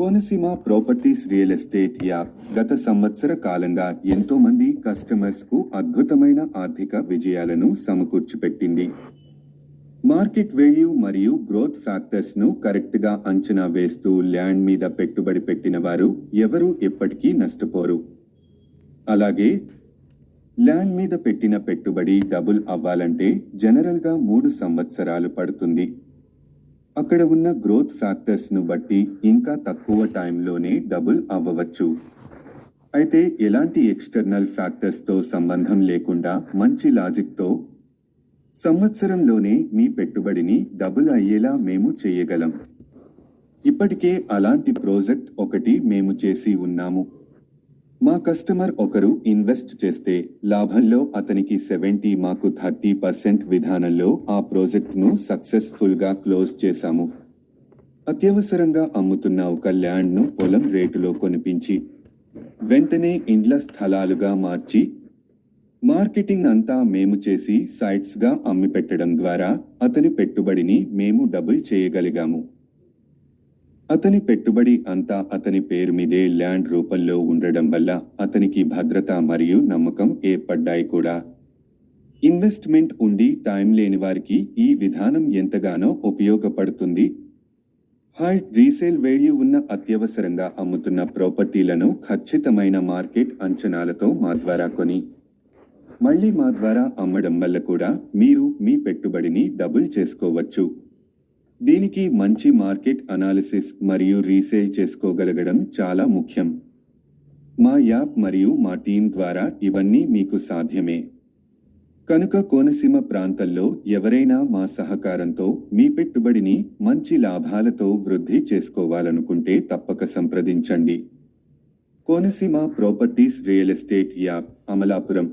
Konaseema properties real estate app గత సంవత్సర కాలంగా ఎంతో మంది కస్టమర్స్కు అద్భుతమైన ఆర్థిక విజయాలను సమకూర్చిపెట్టింది. మార్కెట్ వేల్యూ మరియు గ్రోత్ ఫ్యాక్టర్స్ను కరెక్ట్గా అంచనా వేస్తూ ల్యాండ్ మీద పెట్టుబడి పెట్టిన వారు ఎవరూ ఎప్పటికీ నష్టపోరు. అలాగే ల్యాండ్ మీద పెట్టిన పెట్టుబడి డబుల్ అవ్వాలంటే జనరల్గా మూడు సంవత్సరాలు పడుతుంది. అక్కడ ఉన్న గ్రోత్ ఫ్యాక్టర్స్ను బట్టి ఇంకా తక్కువ టైంలోనే డబుల్ అవ్వవచ్చు. అయితే ఎలాంటి ఎక్స్టర్నల్ ఫ్యాక్టర్స్తో సంబంధం లేకుండా మంచి లాజిక్తో సంవత్సరంలోనే మీ పెట్టుబడిని డబుల్ అయ్యేలా మేము చేయగలం. ఇప్పటికే అలాంటి ప్రాజెక్ట్ ఒకటి మేము చేసి ఉన్నాము. మా కస్టమర్ ఒకరు ఇన్వెస్ట్ చేస్తే లాభంలో అతనికి సెవెంటీ మాకు థర్టీ పర్సెంట్ విధానంలో ఆ ప్రాజెక్ట్ను సక్సెస్ఫుల్గా క్లోజ్ చేశాము. అత్యవసరంగా అమ్ముతున్న ఒక ల్యాండ్ను పొలం రేటులో కొనిపించి వెంటనే ఇండ్ల స్థలాలుగా మార్చి మార్కెటింగ్ అంతా మేము చేసి సైట్స్గా అమ్మి పెట్టడం ద్వారా అతని పెట్టుబడిని మేము డబుల్ చేయగలిగాము. అతని పెట్టుబడి అంతా అతని పేరు మీదే ల్యాండ్ రూపంలో ఉండడం వల్ల అతనికి భద్రత మరియు నమ్మకం ఏర్పడ్డాయి కూడా. ఇన్వెస్ట్మెంట్ ఉండి టైం లేని వారికి ఈ విధానం ఎంతగానో ఉపయోగపడుతుంది. హై రీసేల్ వేల్యూ ఉన్న అత్యవసరంగా అమ్ముతున్న ప్రాపర్టీలను ఖచ్చితమైన మార్కెట్ అంచనాలతో మా ద్వారా కొని మళ్ళీ మా ద్వారా అమ్మడం వల్ల కూడా మీరు మీ పెట్టుబడిని డబుల్ చేసుకోవచ్చు. దీనికి మంచి మార్కెట్ అనాలిసిస్ మరియు రీసేల్ చేసుకోగలగడం చాలా ముఖ్యం. మా యాప్ మరియు మా టీం ద్వారా ఇవన్నీ మీకు సాధ్యమే. కనుక కోనసీమ ప్రాంతంలో ఎవరైనా మా సహకారంతో మీ పెట్టుబడిని మంచి లాభాలతో వృద్ధి చేసుకోవాలనుకుంటే తప్పక సంప్రదించండి. Konaseema properties real estate app Amalapuram.